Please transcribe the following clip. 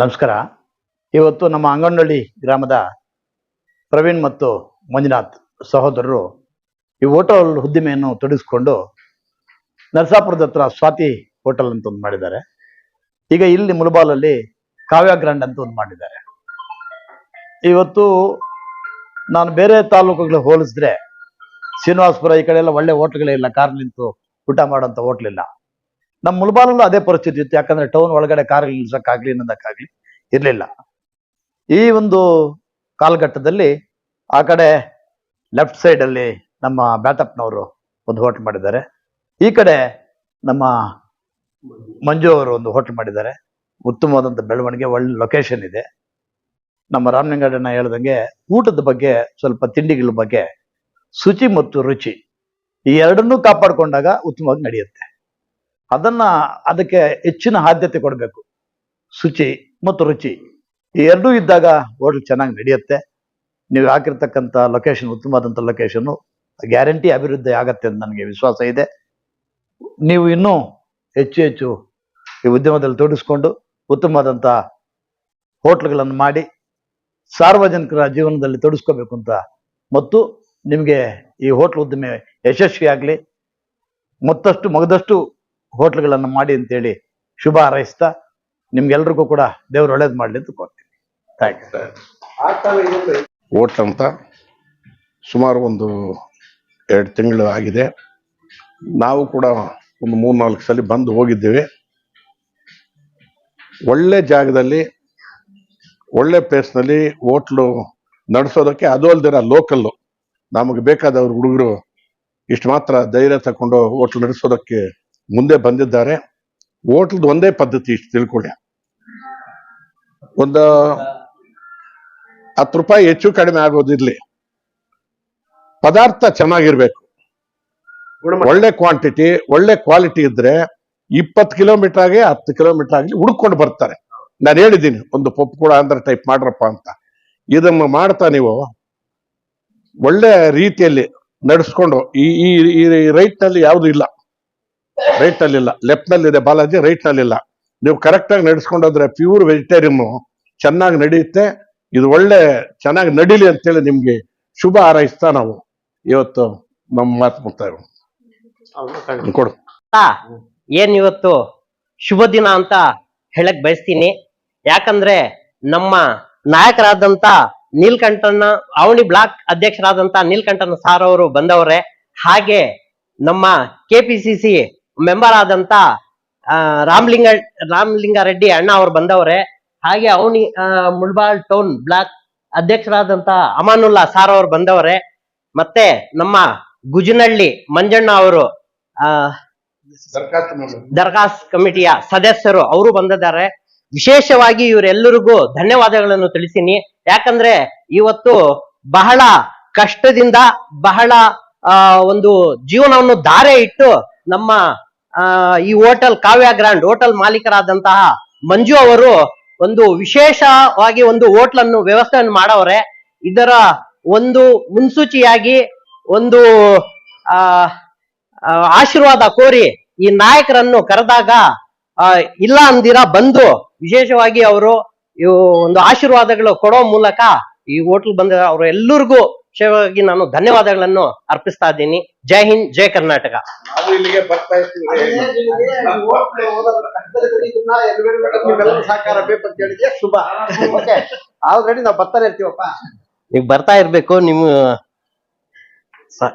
ನಮಸ್ಕಾರ. ಇವತ್ತು ನಮ್ಮ ಅಂಗನಹಳ್ಳಿ ಗ್ರಾಮದ ಪ್ರವೀಣ್ ಮತ್ತು ಮಂಜುನಾಥ್ ಸಹೋದರರು ಈ ಹೋಟೆಲ್ ಉದ್ದಿಮೆಯನ್ನು ತೊಡಗಿಸ್ಕೊಂಡು ನರಸಾಪುರದ ಹತ್ರ ಸ್ವಾತಿ ಹೋಟೆಲ್ ಅಂತ ಒಂದು ಮಾಡಿದ್ದಾರೆ. ಈಗ ಇಲ್ಲಿ ಮುಳಬಾಲಲ್ಲಿ ಕಾವ್ಯ ಗ್ರ್ಯಾಂಡ್ ಅಂತ ಒಂದು ಮಾಡಿದ್ದಾರೆ. ಇವತ್ತು ನಾನು ಬೇರೆ ತಾಲೂಕುಗಳಿಗೆ ಹೋಲಿಸಿದ್ರೆ ಶ್ರೀನಿವಾಸಪುರ ಈ ಕಡೆ ಎಲ್ಲ ಒಳ್ಳೆ ಹೋಟ್ಲ್ಗಳೇ ಇಲ್ಲ. ಕಾರ್ ನಿಂತು ಊಟ ಮಾಡೋಂಥ ಹೋಟ್ಲಿಲ್ಲ ನಮ್ಮ ಮುಳಬಾಲಲ್ಲೂ ಅದೇ ಪರಿಸ್ಥಿತಿ ಇತ್ತು. ಯಾಕಂದ್ರೆ ಟೌನ್ ಒಳಗಡೆ ಕಾರ್ ನಿಲ್ಸಕ್ಕಾಗ್ಲಿ ಅನ್ನೋದಕ್ಕಾಗ್ಲಿ ಇರಲಿಲ್ಲ. ಈ ಒಂದು ಕಾಲಘಟ್ಟದಲ್ಲಿ ಆ ಕಡೆ ಲೆಫ್ಟ್ ಸೈಡ್ ಅಲ್ಲಿ ನಮ್ಮ ಬ್ಯಾಟಪ್ನವರು ಒಂದು ಹೋಟ್ಲ್ ಮಾಡಿದ್ದಾರೆ. ಈ ಕಡೆ ನಮ್ಮ ಮಂಜು ಅವರು ಒಂದು ಹೋಟ್ಲ್ ಮಾಡಿದ್ದಾರೆ. ಉತ್ತಮವಾದಂಥ ಬೆಳವಣಿಗೆ, ಒಳ್ಳೆ ಲೊಕೇಶನ್ ಇದೆ. ನಮ್ಮ ರಾಮಲಿಂಗಣ್ಣ ಹೇಳ್ದಂಗೆ ಊಟದ ಬಗ್ಗೆ ಸ್ವಲ್ಪ ತಿಂಡಿಗಳ ಬಗ್ಗೆ ಶುಚಿ ಮತ್ತು ರುಚಿ ಈ ಎರಡನ್ನೂ ಕಾಪಾಡಿಕೊಂಡಾಗ ಉತ್ತಮವಾಗಿ ನಡೆಯುತ್ತೆ. ಅದನ್ನ ಅದಕ್ಕೆ ಹೆಚ್ಚಿನ ಆದ್ಯತೆ ಕೊಡಬೇಕು. ಶುಚಿ ಮತ್ತು ರುಚಿ. ಈ ಎರಡೂ ಇದ್ದಾಗ ಹೋಟ್ಲ್ ಚೆನ್ನಾಗಿ ನಡೆಯುತ್ತೆ. ನೀವು ಹಾಕಿರ್ತಕ್ಕಂಥ ಲೊಕೇಶನ್ ಉತ್ತಮವಾದಂಥ ಲೊಕೇಶನ್ನು ಗ್ಯಾರಂಟಿ ಅಭಿವೃದ್ಧಿ ಆಗತ್ತೆ ಅಂತ ನನಗೆ ವಿಶ್ವಾಸ ಇದೆ. ನೀವು ಇನ್ನೂ ಹೆಚ್ಚು ಹೆಚ್ಚು ಈ ಉದ್ಯಮದಲ್ಲಿ ತೊಡಗಿಸ್ಕೊಂಡು ಉತ್ತಮವಾದಂಥ ಹೋಟ್ಲ್ಗಳನ್ನು ಮಾಡಿ ಸಾರ್ವಜನಿಕರ ಜೀವನದಲ್ಲಿ ತೊಡಗಿಸ್ಕೋಬೇಕು ಅಂತ. ಮತ್ತು ನಿಮಗೆ ಈ ಹೋಟ್ಲ್ ಉದ್ದಿಮೆ ಯಶಸ್ವಿಯಾಗಲಿ, ಮತ್ತಷ್ಟು, ಮಗದಷ್ಟು ಹೋಟ್ಲ್ಗಳನ್ನು ಮಾಡಿ ಅಂತೇಳಿ ಶುಭ ಹಾರೈಸ್ತಾ ನಿಮ್ಗೆಲ್ರಿಗೂ ಕೂಡ ದೇವ್ರು ಒಳ್ಳೇದು ಮಾಡಲಿ ಅಂತ ಕೋರ್ತೀನಿ. ಥ್ಯಾಂಕ್ ಯು ಓಟ್ ಅಂತ ಸುಮಾರು ಒಂದು ಎರಡು ತಿಂಗಳು ಆಗಿದೆ. ನಾವು ಕೂಡ ಒಂದು ಮೂರು ನಾಲ್ಕು ಸಲ ಬಂದು ಹೋಗಿದ್ದೇವೆ. ಒಳ್ಳೆ ಜಾಗದಲ್ಲಿ, ಒಳ್ಳೆ ಪ್ಲೇಸ್ನಲ್ಲಿ ಹೋಟ್ಲು ನಡೆಸೋದಕ್ಕೆ ಅದು ಅಲ್ದಿರ ಲೋಕಲ್ಲು. ನಮಗೆ ಬೇಕಾದವ್ರು ಹುಡುಗರು ಇಷ್ಟು ಮಾತ್ರ ಧೈರ್ಯ ತಗೊಂಡು ಹೋಟ್ಲು ನಡೆಸೋದಕ್ಕೆ ಮುಂದೆ ಬಂದಿದ್ದಾರೆ. ಹೋಟ್ಲದ ಒಂದೇ ಪದ್ಧತಿ ಇಷ್ಟು ತಿಳ್ಕೊಳ್ಳಿ. ಒಂದು ಹತ್ತು ರೂಪಾಯಿ ಹೆಚ್ಚು ಕಡಿಮೆ ಆಗೋದಿರ್ಲಿ ಪದಾರ್ಥ ಚೆನ್ನಾಗಿರ್ಬೇಕು. ಒಳ್ಳೆ ಕ್ವಾಂಟಿಟಿ ಒಳ್ಳೆ ಕ್ವಾಲಿಟಿ ಇದ್ರೆ ಇಪ್ಪತ್ತು ಕಿಲೋಮೀಟರ್ ಆಗಿ ಹತ್ತು ಕಿಲೋಮೀಟರ್ ಆಗಲಿ ಹುಡ್ಕೊಂಡು ಬರ್ತಾರೆ. ನಾನು ಹೇಳಿದ್ದೀನಿ, ಒಂದು ಪಪ್ಪು ಕೂಡ ಅಂದ್ರೆ ಟೈಪ್ ಮಾಡ್ರಪ್ಪ ಅಂತ. ಇದನ್ನ ಮಾಡ್ತಾ ನೀವು ಒಳ್ಳೆ ರೀತಿಯಲ್ಲಿ ನಡೆಸ್ಕೊಂಡು ಈ ಈ ಈ ರೈಟ್ನಲ್ಲಿ ಯಾವುದು ಇಲ್ಲ. ರೈಟ್ ಅಲ್ಲಿ ಇಲ್ಲ ಲೆಫ್ಟ್ನಲ್ಲಿ ಇದೆ ಬಾಲಾಜಿ ರೈಟ್ನಲ್ಲಿ ಇಲ್ಲ ನೀವು ಕರೆಕ್ಟ್ ಆಗಿ ನಡೆಸ್ಕೊಂಡೋದ್ರೆ ಪ್ಯೂರ್ ವೆಜಿಟೇರಿಯನ್ ಚೆನ್ನಾಗಿ ನಡೆಯುತ್ತೆ. ಇದು ಒಳ್ಳೆ ಚೆನ್ನಾಗಿ ನಡೀಲಿ ಅಂತೇಳಿ ನಿಮ್ಗೆ ಶುಭ ಹಾರೈಸ್ತಾ ನಾವು ಇವತ್ತು ನಮ್ಮ ಮಾತು ಮುಕ್ತಾಯ ಕೊಡು. ಏನ್ ಇವತ್ತು ಶುಭ ದಿನ ಅಂತ ಹೇಳಕ್ ಬಯಸ್ತೀನಿ. ಯಾಕಂದ್ರೆ ನಮ್ಮ ನಾಯಕರಾದಂತ ನೀಲ್ಕಂಠನ ಅವಣಿ ಬ್ಲಾಕ್ ಅಧ್ಯಕ್ಷರಾದಂತ ನೀಲ್ಕಂಠನ ಸಾರ್ ಅವರು ಬಂದವರೇ. ಹಾಗೆ ನಮ್ಮ ಕೆಪಿಸಿಸಿ ಮೆಂಬರ್ ಆದಂತ ರಾಮಲಿಂಗ ರಾಮಲಿಂಗಾರೆಡ್ಡಿ ಅಣ್ಣ ಅವ್ರು ಬಂದವರೇ. ಹಾಗೆ ಅವನಿ ಮುಳ್ಬಾಳ್ ಟೌನ್ ಬ್ಲಾಕ್ ಅಧ್ಯಕ್ಷರಾದಂತ ಅಮಾನುಲ್ಲಾ ಸಾರ್ ಅವ್ರು ಬಂದವರೆ. ಮತ್ತೆ ನಮ್ಮ ಗುಜನಹಳ್ಳಿ ಮಂಜಣ್ಣ ಅವರು ದರ್ಗಾಸ್ ಕಮಿಟಿಯ ಸದಸ್ಯರು ಅವರು ಬಂದಿದ್ದಾರೆ. ವಿಶೇಷವಾಗಿ ಇವರೆಲ್ಲರಿಗೂ ಧನ್ಯವಾದಗಳನ್ನು ತಿಳಿಸಿನಿ ಯಾಕಂದ್ರೆ ಇವತ್ತು ಬಹಳ ಕಷ್ಟದಿಂದ ಬಹಳ ಒಂದು ಜೀವನವನ್ನು ಧಾರೆ ಇಟ್ಟು ನಮ್ಮ ಈ ಹೋಟೆಲ್ ಕಾವ್ಯ ಗ್ರ್ಯಾಂಡ್, ಹೋಟೆಲ್ ಮಾಲೀಕರಾದಂತಹ ಮಂಜು ಅವರು ಒಂದು ವಿಶೇಷವಾಗಿ ಒಂದು ಹೋಟ್ಲನ್ನು ವ್ಯವಸ್ಥೆಯನ್ನು ಮಾಡವ್ರೆ. ಇದರ ಒಂದು ಮುನ್ಸೂಚಿಯಾಗಿ ಒಂದು ಆಶೀರ್ವಾದ ಕೋರಿ ಈ ನಾಯಕರನ್ನು ಕರೆದಾಗ ಇಲ್ಲ ಅಂದಿರ, ಬಂದು. ವಿಶೇಷವಾಗಿ ಅವರು ಒಂದು ಆಶೀರ್ವಾದಗಳು ಕೊಡೋ ಮೂಲಕ ಈ ಹೋಟ್ಲ್ ಬಂದ ಅವರು ಎಲ್ಲರಿಗೂ ವಿಶೇಷವಾಗಿ ನಾನು ಧನ್ಯವಾದಗಳನ್ನು ಅರ್ಪಿಸ್ತಾ ಇದ್ದೀನಿ. ಜೈ ಹಿಂದ್ ಜೈ ಕರ್ನಾಟಕ. ನಾವು ಇಲ್ಲಿಗೆ ಬರ್ತಾ ಇರ್ತೀವಿ. ಸಹಕಾರ ಬೇಕು ಅಂತ ಹೇಳಿದ್ರೆ ಶುಭ. ಆಲ್ರೆಡಿ ನಾವು ಬರ್ತಾನೆ ಇರ್ತೀವಪ್ಪ. ನೀವು ಬರ್ತಾ ಇರ್ಬೇಕು ನಿಮ್ಮ ಸ-